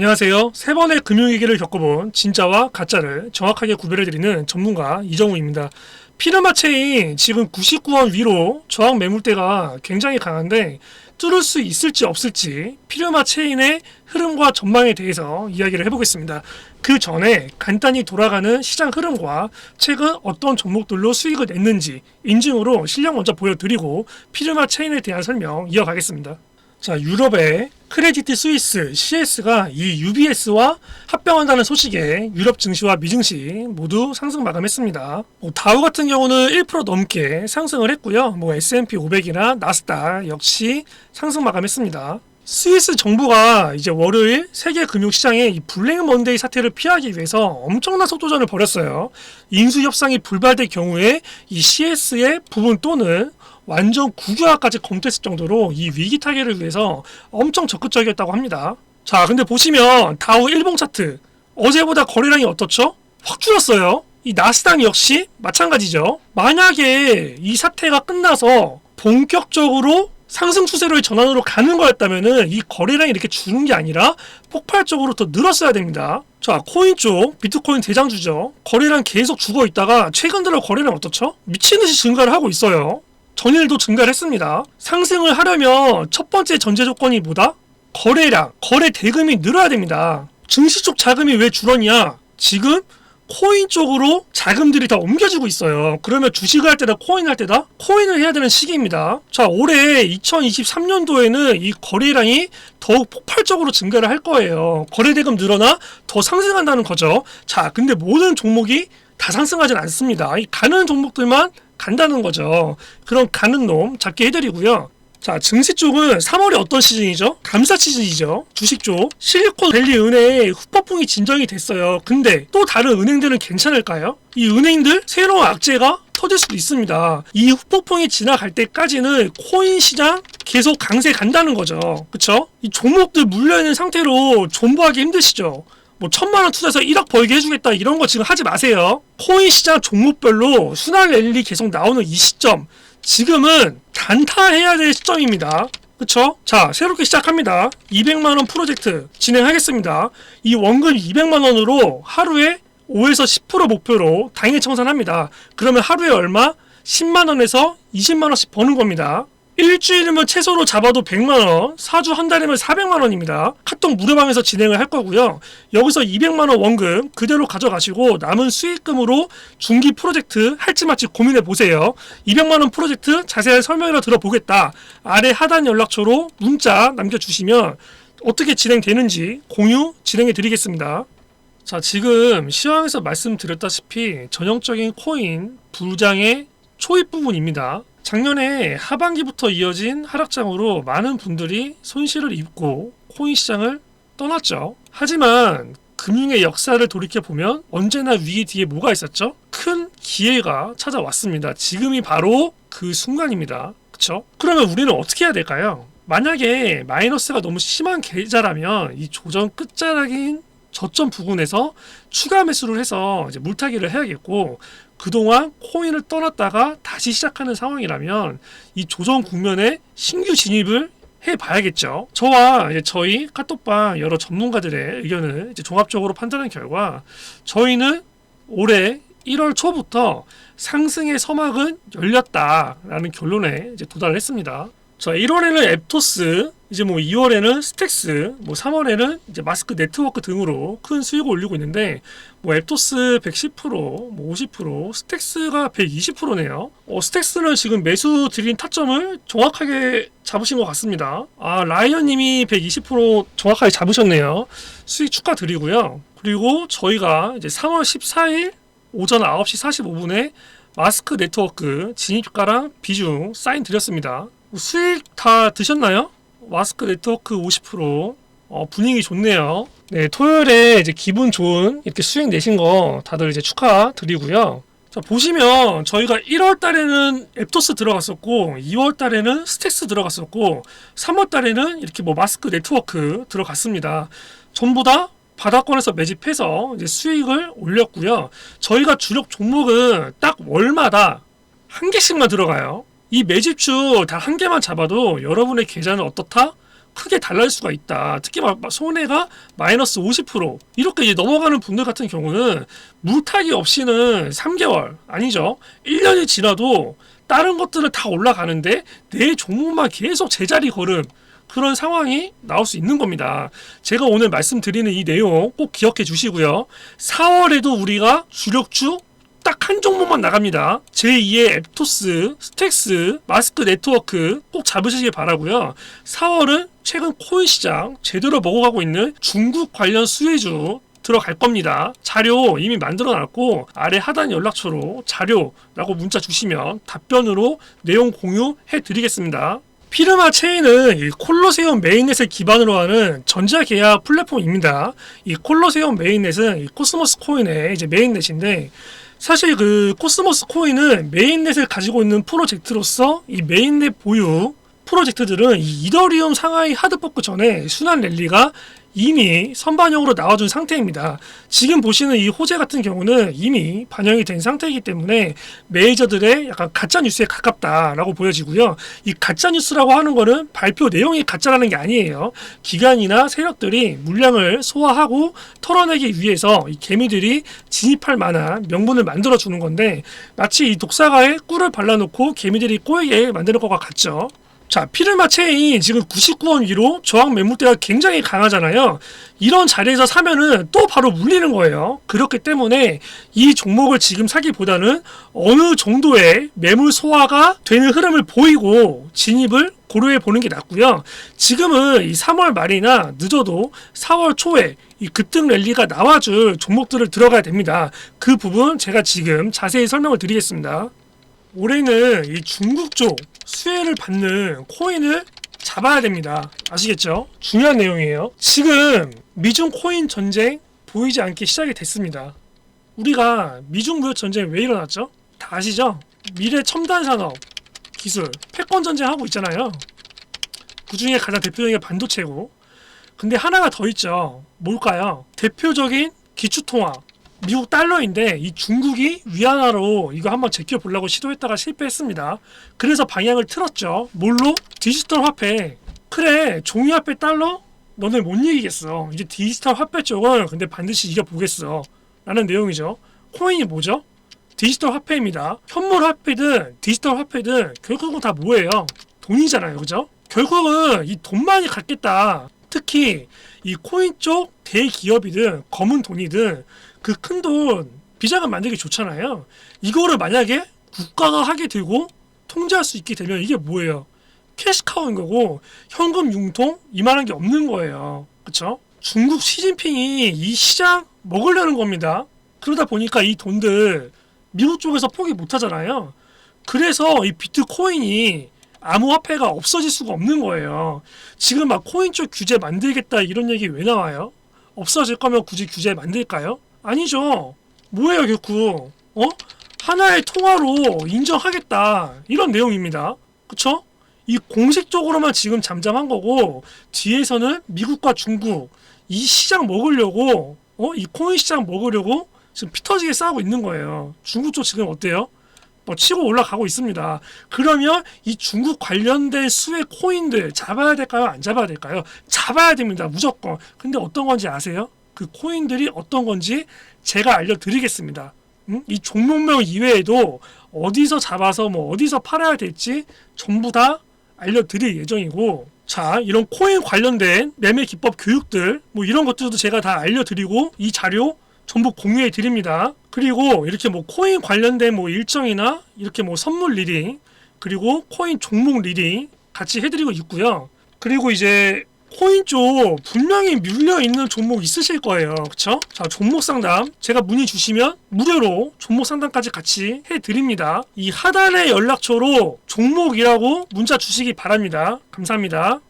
안녕하세요. 세 번의 금융위기를 겪어본 진짜와 가짜를 정확하게 구별해드리는 전문가 이정우입니다. 피르마 체인 지금 99원 위로 저항 매물대가 굉장히 강한데 뚫을 수 있을지 없을지 피르마 체인의 흐름과 전망에 대해서 이야기를 해보겠습니다. 그 전에 간단히 돌아가는 시장 흐름과 최근 어떤 종목들로 수익을 냈는지 인증으로 실력 먼저 보여드리고 피르마 체인에 대한 설명 이어가겠습니다. 자, 유럽의 크레디트 스위스 CS가 이 UBS와 합병한다는 소식에 유럽 증시와 미증시 모두 상승 마감했습니다. 뭐 다우 같은 경우는 1% 넘게 상승을 했고요. 뭐 S&P 500이나 나스닥 역시 상승 마감했습니다. 스위스 정부가 이제 월요일 세계 금융시장에 이 블랙 먼데이 사태를 피하기 위해서 엄청난 속도전을 벌였어요. 인수 협상이 불발될 경우에 이 CS의 부분 또는 완전 국유화까지 검토했을 정도로 이 위기 타개를 위해서 엄청 적극적이었다고 합니다. 자, 근데 보시면 다우 일봉 차트 어제보다 거래량이 어떻죠? 확 줄었어요. 이 나스닥 역시 마찬가지죠. 만약에 이 사태가 끝나서 본격적으로 상승 추세로의 전환으로 가는 거였다면은 이 거래량이 이렇게 주는 게 아니라 폭발적으로 더 늘었어야 됩니다. 자, 코인 쪽 비트코인 대장주죠. 거래량 계속 죽어 있다가 최근 들어 거래량 어떻죠? 미친 듯이 증가를 하고 있어요. 전일도 증가를 했습니다. 상승을 하려면 첫 번째 전제 조건이 뭐다? 거래량, 거래 대금이 늘어야 됩니다. 증시 쪽 자금이 왜 줄었냐? 지금 코인 쪽으로 자금들이 다 옮겨지고 있어요. 그러면 주식을 할 때다, 코인 할 때다, 코인을 해야 되는 시기입니다. 자, 올해 2023년도에는 이 거래량이 더욱 폭발적으로 증가를 할 거예요. 거래 대금 늘어나 더 상승한다는 거죠. 자, 근데 모든 종목이 다 상승하진 않습니다. 이 가는 종목들만 간다는 거죠. 그런 가는 놈 잡게 해드리고요. 자, 증시 쪽은 3월이 어떤 시즌이죠? 감사 시즌이죠. 주식 쪽. 실리콘밸리 은행의 후폭풍이 진정이 됐어요. 근데 또 다른 은행들은 괜찮을까요? 이 은행들 새로운 악재가 터질 수도 있습니다. 이 후폭풍이 지나갈 때까지는 코인 시장 계속 강세 간다는 거죠. 그쵸? 이 종목들 물려있는 상태로 존버하기 힘드시죠? 뭐 천만 원 투자해서 1억 벌게 해주겠다 이런 거 지금 하지 마세요. 코인 시장 종목별로 순환 랠리 계속 나오는 이 시점 지금은 단타해야 될 시점입니다. 그쵸? 자, 새롭게 시작합니다. 200만원 프로젝트 진행하겠습니다. 이 원금 200만원으로 하루에 5에서 10% 목표로 당일 청산합니다. 그러면 하루에 얼마? 10만원에서 20만원씩 버는 겁니다. 일주일이면 최소로 잡아도 100만원, 4주 한 달이면 400만원입니다. 카톡 무료방에서 진행을 할 거고요. 여기서 200만원 원금 그대로 가져가시고 남은 수익금으로 중기 프로젝트 할지 말지 고민해 보세요. 200만원 프로젝트 자세한 설명이라 들어보겠다. 아래 하단 연락처로 문자 남겨주시면 어떻게 진행되는지 공유 진행해 드리겠습니다. 자, 지금 시황에서 말씀드렸다시피 전형적인 코인 부장의 초입 부분입니다. 작년에 하반기부터 이어진 하락장으로 많은 분들이 손실을 입고 코인 시장을 떠났죠. 하지만 금융의 역사를 돌이켜 보면 언제나 위기 뒤에 뭐가 있었죠? 큰 기회가 찾아왔습니다. 지금이 바로 그 순간입니다. 그쵸? 그러면 우리는 어떻게 해야 될까요? 만약에 마이너스가 너무 심한 계좌라면 이 조정 끝자락인 저점 부근에서 추가 매수를 해서 이제 물타기를 해야겠고 그동안 코인을 떠났다가 다시 시작하는 상황이라면 이 조정 국면에 신규 진입을 해 봐야겠죠. 저와 이제 저희 카톡방 여러 전문가들의 의견을 이제 종합적으로 판단한 결과 저희는 올해 1월 초부터 상승의 서막은 열렸다라는 결론에 이제 도달을 했습니다. 자, 1월에는 앱토스, 이제 뭐 2월에는 스택스, 뭐 3월에는 이제 마스크 네트워크 등으로 큰 수익을 올리고 있는데 뭐 앱토스 110%, 뭐 50%, 스택스가 120%네요. 어, 스택스는 지금 매수 드린 타점을 정확하게 잡으신 것 같습니다. 아, 라이언 님이 120% 정확하게 잡으셨네요. 수익 축하드리고요. 그리고 저희가 이제 3월 14일 오전 9시 45분에 마스크 네트워크 진입가랑 비중 사인 드렸습니다. 수익 다 드셨나요? 마스크 네트워크 50% 어, 분위기 좋네요. 네, 토요일에 이제 기분 좋은 이렇게 수익 내신 거 다들 이제 축하드리고요. 자, 보시면 저희가 1월 달에는 앱토스 들어갔었고 2월 달에는 스택스 들어갔었고 3월 달에는 이렇게 뭐 마스크 네트워크 들어갔습니다. 전부 다 바닥권에서 매집해서 이제 수익을 올렸고요. 저희가 주력 종목은 딱 월마다 한 개씩만 들어가요. 이 매집주 단 한 개만 잡아도 여러분의 계좌는 어떻다? 크게 달라질 수가 있다. 특히 막막 손해가 마이너스 50% 이렇게 넘어가는 분들 같은 경우는 물타기 없이는 3개월 아니죠. 1년이 지나도 다른 것들은 다 올라가는데 내 종목만 계속 제자리 걸음 그런 상황이 나올 수 있는 겁니다. 제가 오늘 말씀드리는 이 내용 꼭 기억해 주시고요. 4월에도 우리가 주력주 딱 한 종목만 나갑니다. 제2의 앱토스, 스택스, 마스크 네트워크 꼭 잡으시길 바라고요. 4월은 최근 코인 시장 제대로 먹어가고 있는 중국 관련 수혜주 들어갈 겁니다. 자료 이미 만들어 놨고 아래 하단 연락처로 자료라고 문자 주시면 답변으로 내용 공유해 드리겠습니다. 피르마 체인은 이 콜로세움 메인넷을 기반으로 하는 전자 계약 플랫폼입니다. 이 콜로세움 메인넷은 이 코스모스 코인의 이제 메인넷인데 사실 그 코스모스 코인은 메인넷을 가지고 있는 프로젝트로서 이 메인넷 보유 프로젝트들은 이 이더리움 상하이 하드포크 전에 순환 랠리가 이미 선반영으로 나와준 상태입니다. 지금 보시는 이 호재 같은 경우는 이미 반영이 된 상태이기 때문에 메이저들의 약간 가짜 뉴스에 가깝다라고 보여지고요. 이 가짜 뉴스라고 하는 거는 발표 내용이 가짜라는 게 아니에요. 기관이나 세력들이 물량을 소화하고 털어내기 위해서 이 개미들이 진입할 만한 명분을 만들어 주는 건데 마치 이 독사가에 꿀을 발라놓고 개미들이 꼬이게 만드는 것과 같죠. 자, 피르마 체인 지금 99원 위로 저항 매물대가 굉장히 강하잖아요. 이런 자리에서 사면은 또 바로 물리는 거예요. 그렇기 때문에 이 종목을 지금 사기보다는 어느 정도의 매물 소화가 되는 흐름을 보이고 진입을 고려해 보는 게 낫고요. 지금은 이 3월 말이나 늦어도 4월 초에 이 급등 랠리가 나와줄 종목들을 들어가야 됩니다. 그 부분 제가 지금 자세히 설명을 드리겠습니다. 올해는 이 중국 쪽 수혜를 받는 코인을 잡아야 됩니다. 아시겠죠? 중요한 내용이에요. 지금 미중 코인 전쟁 보이지 않게 시작이 됐습니다. 우리가 미중 무역 전쟁 왜 일어났죠? 다 아시죠? 미래 첨단 산업 기술 패권 전쟁 하고 있잖아요. 그 중에 가장 대표적인 게 반도체고. 근데 하나가 더 있죠. 뭘까요? 대표적인 기축통화 미국 달러인데 이 중국이 위안화로 이거 한번 제껴 보려고 시도했다가 실패했습니다. 그래서 방향을 틀었죠. 뭘로? 디지털 화폐. 그래, 종이 화폐 달러? 너네 못 이기겠어. 이제 디지털 화폐 쪽은 근데 반드시 이겨 보겠어. 라는 내용이죠. 코인이 뭐죠? 디지털 화폐입니다. 현물 화폐든 디지털 화폐든 결국은 다 뭐예요? 돈이잖아요. 그죠? 결국은 이 돈만이 갖겠다. 특히 이 코인 쪽 대기업이든 검은 돈이든 그 큰 돈 비자금 만들기 좋잖아요. 이거를 만약에 국가가 하게 되고 통제할 수 있게 되면 이게 뭐예요? 캐시카우인 거고 현금 융통 이만한 게 없는 거예요. 그렇죠? 중국 시진핑이 이 시장 먹으려는 겁니다. 그러다 보니까 이 돈들 미국 쪽에서 포기 못 하잖아요. 그래서 이 비트코인이 암호화폐가 없어질 수가 없는 거예요. 지금 막 코인 쪽 규제 만들겠다 이런 얘기 왜 나와요? 없어질 거면 굳이 규제 만들까요? 아니죠. 뭐예요 결국? 어? 하나의 통화로 인정하겠다 이런 내용입니다. 그쵸? 이 공식적으로만 지금 잠잠한 거고 뒤에서는 미국과 중국 이 시장 먹으려고 어? 이 코인 시장 먹으려고 지금 피 터지게 싸우고 있는 거예요. 중국 쪽 지금 어때요? 뭐 치고 올라가고 있습니다. 그러면 이 중국 관련된 수의 코인들 잡아야 될까요? 안 잡아야 될까요? 잡아야 됩니다. 무조건. 근데 어떤 건지 아세요? 그 코인들이 어떤 건지 제가 알려드리겠습니다. 음? 이 종목명 이외에도 어디서 잡아서 뭐 어디서 팔아야 될지 전부 다 알려드릴 예정이고 자 이런 코인 관련된 매매 기법 교육들 뭐 이런 것들도 제가 다 알려드리고 이 자료 전부 공유해 드립니다. 그리고 이렇게 뭐 코인 관련된 뭐 일정이나 이렇게 뭐 선물 리딩 그리고 코인 종목 리딩 같이 해드리고 있고요. 그리고 이제 코인 쪽 분명히 물려 있는 종목 있으실 거예요. 그쵸? 자, 종목 상담 제가 문의 주시면 무료로 종목 상담까지 같이 해 드립니다. 이 하단의 연락처로 종목이라고 문자 주시기 바랍니다. 감사합니다.